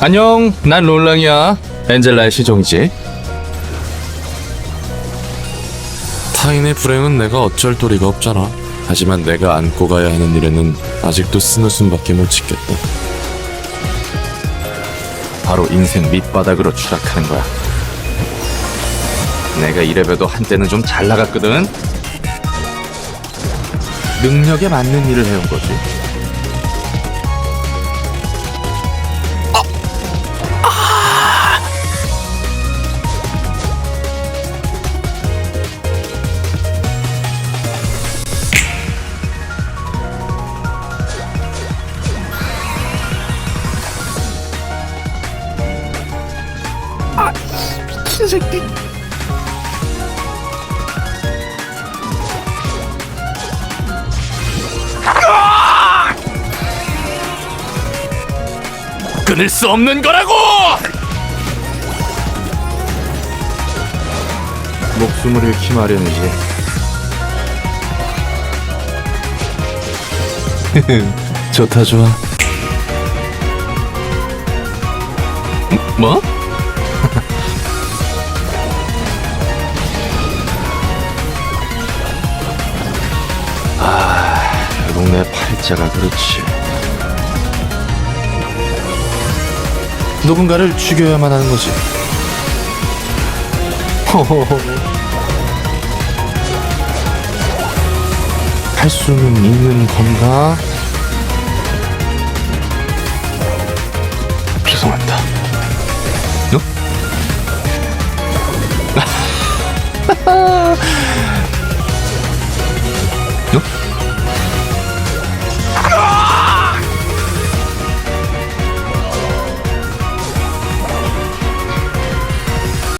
안녕, 난 롤랑이야. 엔젤라의 시종이지. 타인의 불행은 내가 어쩔 도리가 없잖아. 하지만 내가 안고 가야 하는 일에는 아직도 쓴웃음밖에 못 짓겠다. 바로 인생 밑바닥으로 추락하는 거야. 내가 이래봬도 한때는 좀 잘 나갔거든. 능력에 맞는 일을 해온 거지. 끊을 수 없는 거라고! 목숨을 잃기 마련이지. 좋다 좋아. 뭐? 내 팔자가 그렇지. 누군가를 죽여야만 하는 거지. 할 수는 있는 건가? 죄송합니다. 어?